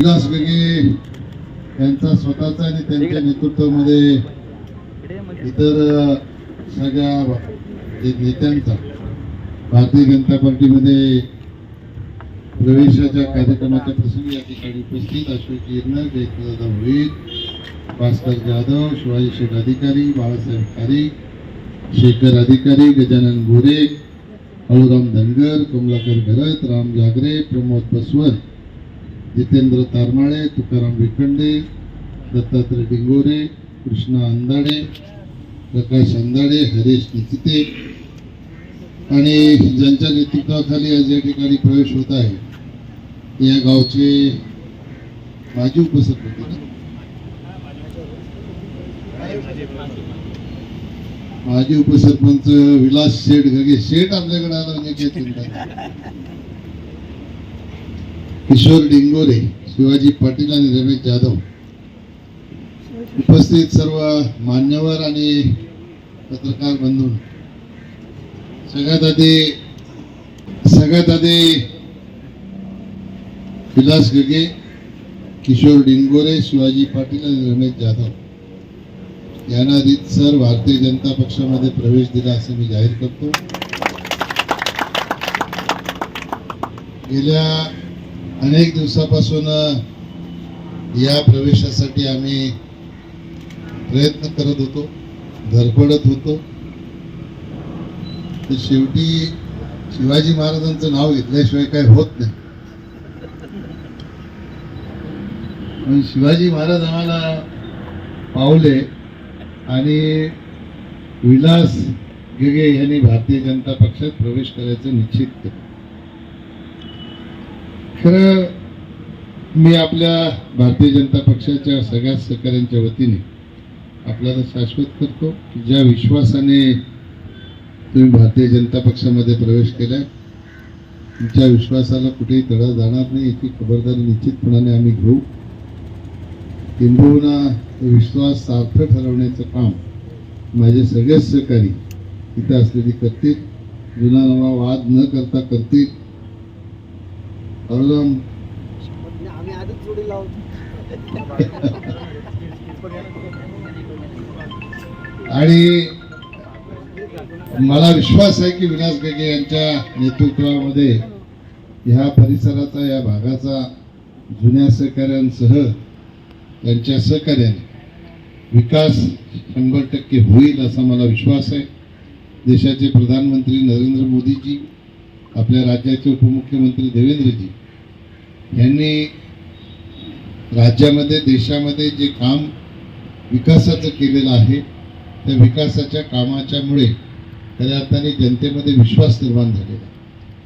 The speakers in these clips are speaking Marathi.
विलास गगे यांचा स्वतःचा आणि त्यांच्या नेतृत्वामध्ये इतर अ, सगळ्या नेत्यांचा भारतीय जनता पार्टीमध्ये प्रवेशाच्या कार्यक्रमाच्या प्रसंगी या ठिकाणी उपस्थित अशोक गिरणार जयंतदादा भोईर भास्कर जाधव शिवाजी शेठ अधिकारी बाळासाहेब खारी शेखर अधिकारी गजानन गोरे हळूराम धनगर कमलाकर घरत राम जागरे प्रमोद बसवर जितेंद्र तारमाळे तुकाराम विखंडे दत्तात्रय डिंगोरे कृष्णा अंदाडे प्रकाश अंदाडे हरीश निचिते आणि ज्यांच्या नेतृत्वाखाली आज या ठिकाणी प्रवेश होत आहे या गावचे माजी उपसरपंच ना? माजी उपसरपंच विलास शेठ घगे. शेठ आपल्याकडे आला म्हणजे काही चिंता किशोर डिंगोरे शिवाजी पाटील आणि रमेश जाधव. उपस्थित सर्व मान्यवर आणि पत्रकार बंधू. सगळ्यात आधी सगळ्यात आधी विलास गगे किशोर डिंगोरे शिवाजी पाटील आणि रमेश जाधव. यांना रीतसर भारतीय जनता पक्षामध्ये प्रवेश दिला असं मी जाहीर करतो. गेल्या अनेक दिवसापासून या प्रवेशासाठी आम्ही प्रयत्न करत होतो धडपडत होतो. तर शेवटी शिवाजी महाराजांचं नाव घेतल्याशिवाय काही होत नाही. पण शिवाजी महाराज आम्हाला पावले आणि विलास गिगे यांनी भारतीय जनता पक्षात प्रवेश करायचं निश्चित केलं. खरं मी आपल्या भारतीय जनता पक्षाच्या सगळ्या सहकाऱ्यांच्या वतीने आपल्याला शाश्वत करतो की ज्या विश्वासाने तुम्ही भारतीय जनता पक्षामध्ये प्रवेश केला तुमच्या विश्वासाला कुठेही तडा जाणार नाही याची खबरदारी निश्चितपणाने आम्ही घेऊ. किंबहुना विश्वास सार्थ ठरवण्याचं काम माझे सगळेच सहकारी इथं असलेली करतील. जुना नवा वाद न करता करतील. अरुणम आम्ही आधीच जोडी लावतो. आणि मला विश्वास आहे की विलास गगे यांच्या नेतृत्वामध्ये ह्या परिसराचा या भागाचा जुन्या सहकाऱ्यांसह यांच्या सहकार्याने विकास शंभर टक्के होईल असा मला विश्वास आहे. देशाचे प्रधानमंत्री नरेंद्र मोदीजी आपल्या राज्याचे उपमुख्यमंत्री देवेंद्रजी यांनी राज्यामध्ये देशामध्ये जे काम विकासाचं केलेलं आहे त्या विकासाच्या कामाच्यामुळे खऱ्या अर्थाने जनतेमध्ये विश्वास निर्माण झालेला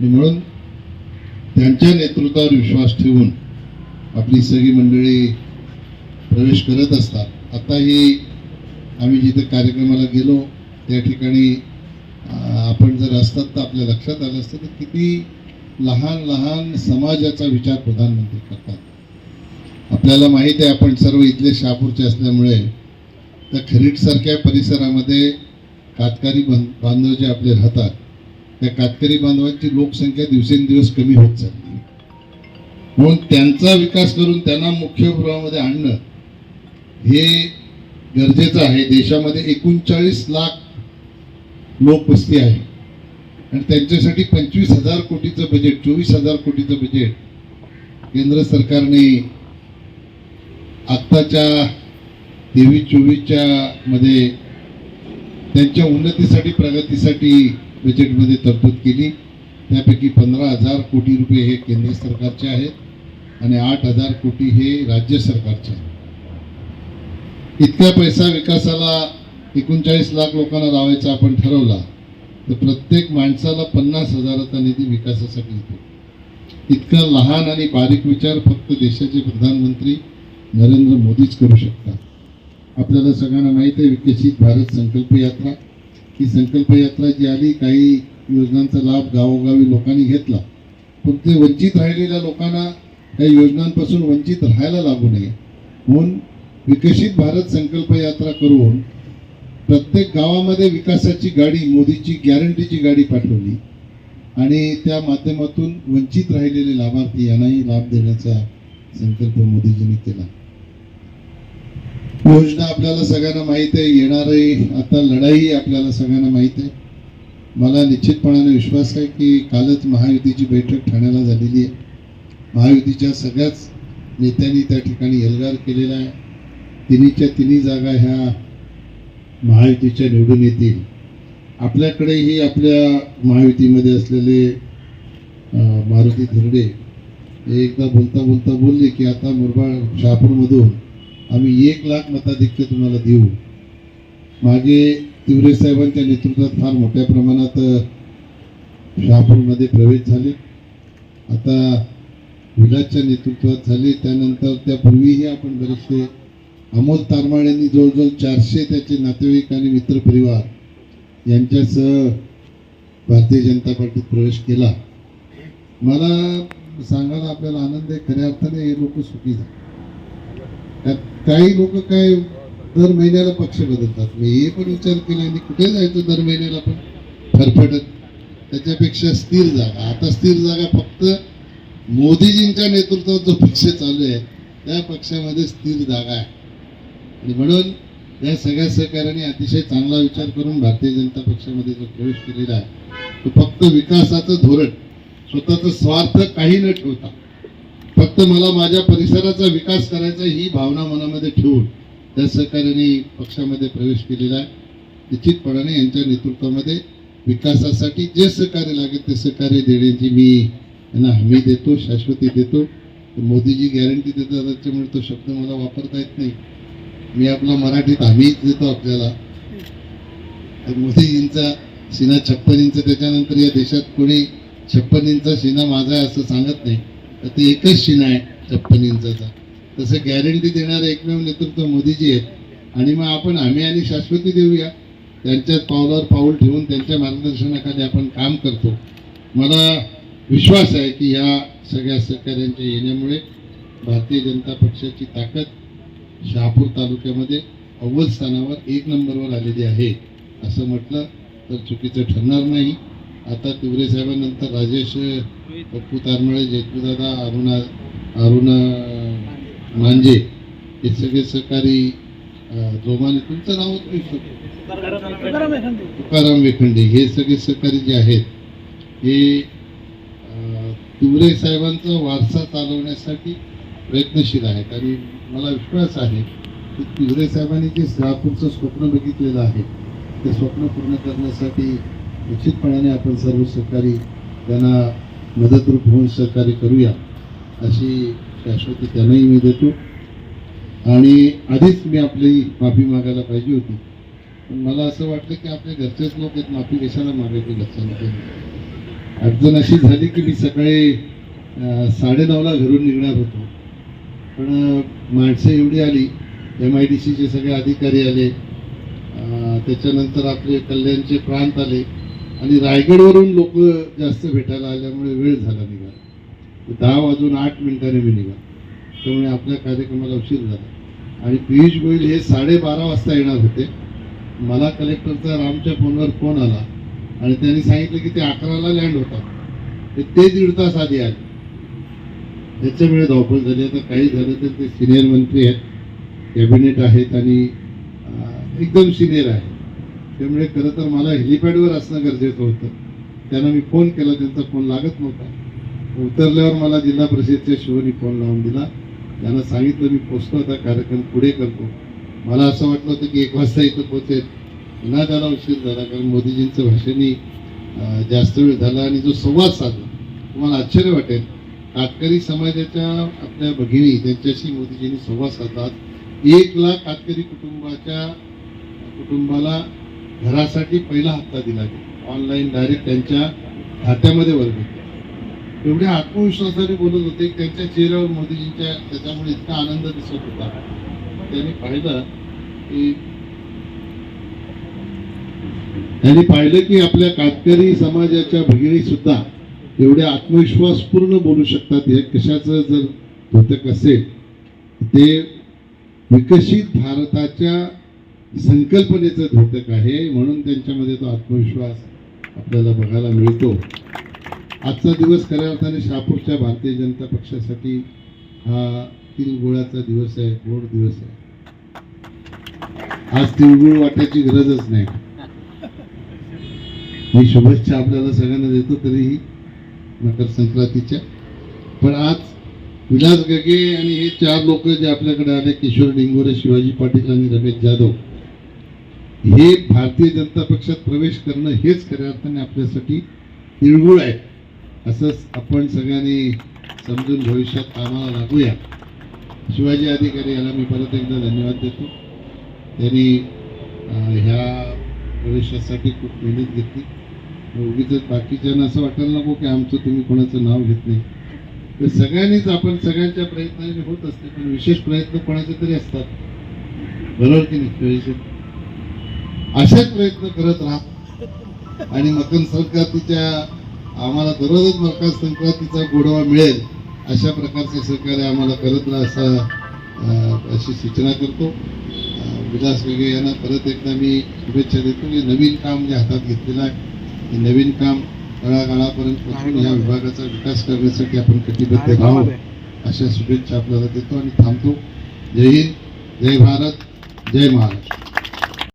आणि म्हणून त्यांच्या नेतृत्वावर विश्वास ठेवून आपली सगळी मंडळी प्रवेश करत असतात. आताही आम्ही जिथे कार्यक्रमाला गेलो त्या ठिकाणी आपण जर असतात तर आपल्या लक्षात आलं असतं तर किती लहान लहान समाजाचा विचार प्रधानमंत्री करतात. आपल्याला माहीत आहे आपण सर्व इथले शहापूरचे असल्यामुळे त्या खरीडसारख्या परिसरामध्ये कातकरी बं बांधव जे आपले राहतात त्या कातकरी बांधवांची लोकसंख्या दिवसेंदिवस कमी होत चालली म्हणून त्यांचा विकास करून त्यांना मुख्य प्रवाहामध्ये आणणं हे गरजेचं आहे. देशामध्ये एकोणचाळीस लाख लोकवस्ती आहे. आणि त्यांच्यासाठी पंचवीस हजार कोटीचं बजेट चोवीस हजार कोटीचं बजेट केंद्र सरकारने आत्ताच्या तेवीस चोवीसच्या मध्ये त्यांच्या उन्नतीसाठी प्रगतीसाठी बजेटमध्ये तरतूद केली. त्यापैकी पंधरा हजार कोटी रुपये हे केंद्र सरकारचे आहेत आणि आठ हजार कोटी हे राज्य सरकारचे आहेत. इतका पैसा विकासाला एकोणचाळीस लाख लोकांना लावायचा आपण ठरवला तर प्रत्येक माणसाला पन्नास हजाराचा निधी विकासासाठी येतो. इतका लहान आणि बारीक विचार फक्त देशाचे प्रधानमंत्री नरेंद्र मोदीच करू शकतात. आपल्याला सगळ्यांना माहीत आहे विकसित भारत संकल्प यात्रा. ही संकल्प यात्रा जी आली काही योजनांचा लाभ गावोगावी लोकांनी घेतला. पण ते वंचित राहिलेल्या लोकांना या योजनांपासून वंचित राहायला लागू नये. म्हणून विकसित भारत संकल्प यात्रा करून प्रत्येक गावामध्ये विकासाची गाडी मोदीची गॅरंटीची गाडी पाठवली. आणि त्या माध्यमातून वंचित राहिलेले लाभार्थी यांनाही लाभ देण्याचा संकल्प मोदीजींनी केला. योजना आपल्याला सगळ्यांना माहीत आहे येणारी आता लढाई आपल्याला सगळ्यांना माहीत आहे. मला निश्चितपणाने विश्वास आहे की कालच महायुतीची बैठक ठाण्याला झालेली आहे. महायुतीच्या सगळ्याच नेत्यांनी त्या ठिकाणी एल्गार केलेला आहे. तिन्हीच्या तिन्ही जागा ह्या महायुतीच्या निवडून येतील. आपल्याकडेही आपल्या महायुतीमध्ये असलेले मारुती धुर्डे हे एकदा बोलता बोलता बोलले की आता मुरबाड शहापूरमधून आम्ही एक लाख मताधिक्य तुम्हाला देऊ. मागे तिवरे साहेबांच्या नेतृत्वात फार मोठ्या प्रमाणात शहापूरमध्ये प्रवेश झाले. आता विलासच्या नेतृत्वात झाले. त्यानंतर त्यापूर्वीही आपण बरेचसे अमोल तारमाळेंनी जवळजवळ चारशे त्याचे नातेवाईक आणि मित्रपरिवार यांच्यासह भारतीय जनता पार्टीत प्रवेश केला. मला सांगायला आपल्याला आनंद आहे खऱ्या अर्थाने हे लोक सुखी झाले. त्यात काही लोक काय दर महिन्याला पक्ष बदलतात. मी हे पण विचार केला आणि कुठे जायचं दर महिन्याला पण? फरफटत त्याच्यापेक्षा स्थिर जागा. आता स्थिर जागा फक्त मोदीजींच्या नेतृत्वात जो पक्ष चालू आहे त्या पक्षामध्ये स्थिर जागा आहे. आणि म्हणून या सगळ्या सहकार्याने अतिशय चांगला विचार करून भारतीय जनता पक्षामध्ये जो प्रवेश केलेला आहे तो फक्त विकासाचं धोरण स्वतःचा स्वार्थ काही न ठेवता फक्त मला माझ्या परिसराचा विकास करायचा ही भावना मनामध्ये ठेवून त्या सहकार्याने पक्षामध्ये प्रवेश केलेला आहे. निश्चितपणाने यांच्या नेतृत्वामध्ये विकासासाठी जे सहकार्य लागेल ते सहकार्य देण्याची मी यांना हमी देतो शाश्वती देतो. मोदीजी गॅरंटी देतात त्याच्यामुळे तो शब्द मला वापरता येत नाही. मी आपला मराठीत हमीच देतो आपल्याला. तर मोदीजींचा शिना छप्पन इंच त्याच्यानंतर या देशात कोणी छप्पन इंच शिना माझा आहे असं सांगत नाही. तर ते एकच शिना आहे छप्पन इंचाचा तसं गॅरंटी देणारं एकमेव नेतृत्व मोदीजी आहेत. आणि मग आपण आम्ही आणि शाश्वती देऊया. त्यांच्याच पावलावर पाऊल ठेवून त्यांच्या मार्गदर्शनाखाली आपण काम करतो. मला विश्वास आहे की ह्या सगळ्या सहकार्यांच्या येण्यामुळे भारतीय जनता पक्षाची ताकद शहापूर तालुक्यामध्ये अव्वल स्थानावर एक नंबरवर आलेली आहे. असं म्हटलं तर चुकीचं ठरणार नाही. आता तिवरे साहेबांनंतर राजेश पप्पू तारमळे जेतूदादा अरुणा अरुणा मांजे हे सगळे सहकारी जोमाने तुमचं नाव तुकाराम वेखंडे हे सगळे सहकारी जे आहेत हे तिवरे साहेबांचा वारसा चालवण्यासाठी प्रयत्नशील आहेत. आणि मला विश्वास आहे की तिवरे साहेबांनी जे शहापूरचं स्वप्न बघितलेलं आहे ते स्वप्न पूर्ण करण्यासाठी निश्चितपणाने आपण सर्व सहकारी त्यांना मदतरूप होऊन सहकार्य करूया अशी शाश्वती त्यांनाही मी देतो. आणि आधीच मी आपली माफी मागायला पाहिजे होती. पण मला असं वाटलं की आपले घरचेच लोक आहेत माफी कशाला मागायची घरच्यांना? अडचण अशी झाली की मी सकाळी साडेनऊला घरून निघणार होतो. पण माणसं एवढी आली एम आय डी सीचे सगळे अधिकारी आले त्याच्यानंतर आपले कल्याणचे प्रांत आले आणि रायगडवरून लोक जास्त भेटायला आल्यामुळे वेळ झाला निघाला. दहा वाजून आठ मिनिटाने मी निघा त्यामुळे आपल्या कार्यक्रमाला उशीर झाला. आणि पियुष गोयल हे साडेबारा वाजता येणार होते. मला कलेक्टरचा रामच्या फोनवर फोन आला आणि त्यांनी सांगितलं की ते अकराला लँड होतात. ते ते दीड तास आधी आले. त्याच्यामुळे धावपळ झाली आता काही झालं तर ते सिनियर मंत्री आहेत कॅबिनेट आहेत आणि एकदम सिनियर आहे त्यामुळे खरं तर मला हेलिपॅडवर असणं गरजेचं होतं. त्यांना मी फोन केला त्यांचा फोन लागत नव्हता. उतरल्यावर मला जिल्हा परिषदच्या शिवनी फोन लावून दिला. त्यांना सांगितलं मी पोचतो आता कार्यक्रम पुढे करतो. मला असं वाटलं होतं की एक वाजता इथं पोचेल. पुन्हा त्याला उशीर झाला कारण मोदीजींचं भाषणही जास्त वेळ झाला आणि जो संवाद साधला तुम्हाला आश्चर्य वाटेल. कातकरी समाजाच्या आपल्या भगिनी त्यांच्याशी मोदीजींनी संवाद साधला. एक लाख कातकरी कुटुंबाच्या कुटुंबाला घरासाठी पहिला हप्ता दिला गेला. ऑनलाईन डायरेक्ट त्यांच्या खात्यामध्ये वर्ग एवढ्या आत्मविश्वासाने बोलत होते त्यांच्या चेहऱ्यावर मोदीजींच्या त्याच्यामुळे इतका आनंद दिसत होता. त्यांनी पाहिलं की त्यांनी पाहिलं की आपल्या कातकरी समाजाच्या भगिनी सुद्धा एवढे आत्मविश्वासपूर्ण बोलू शकतात हे कशाचं जर घटक असेल ते विकसित भारताच्या संकल्पनेचं घटक आहे म्हणून त्यांच्यामध्ये तो आत्मविश्वास आपल्याला बघायला मिळतो. आजचा दिवस खऱ्या अर्थाने शहापूरच्या भारतीय जनता पक्षासाठी हा तिळगुळाचा दिवस आहे गोड दिवस आहे. आज तिळगुळ वाटायची गरजच नाही. मी शुभेच्छा आपल्याला सगळ्यांना देतो तरीही मकर संक्रांतीच्या. पण आज विलास गगे आणि हे चार लोक जे आपल्याकडे आले किशोर डिंगोरे शिवाजी पाटील आणि रमेश जाधव हे भारतीय जनता पक्षात प्रवेश करणं हेच खऱ्या अर्थाने आपल्यासाठी तिळगुळ आहे. असंच आपण सगळ्यांनी समजून भविष्यात कामाला लागूया. शिवाजी अधिकारी याला मी परत एकदा धन्यवाद देतो. त्यांनी ह्या प्रवेशासाठी खूप मेहनत घेतली. उगीच बाकीच्यांना असं वाटायला नको की आमचं तुम्ही कोणाचं नाव घेत नाही. तर सगळ्यांनीच आपण सगळ्यांच्या प्रयत्नाने होत असते पण विशेष प्रयत्न कोणाचे तरी असतात. बरोबर की नाही असेच प्रयत्न करत राहा. आणि मकर संक्रांतीच्या आम्हाला दररोजच मकर संक्रांतीचा गोडवा मिळेल अशा प्रकारचे सहकार्य आम्हाला करत राहा असा अशी सूचना करतो. विलास वेगळे यांना परत एकदा मी शुभेच्छा देतो की नवीन काम जे हातात घेतलेलं आहे हे नवीन काम तळागाळापर्यंत पोहोचून या विभागाचा विकास करण्यासाठी आपण कटिबद्ध राहू. अशा शुभेच्छा आपल्याला देतो आणि थांबतो. जय हिंद जय भारत जय महाराष्ट्र.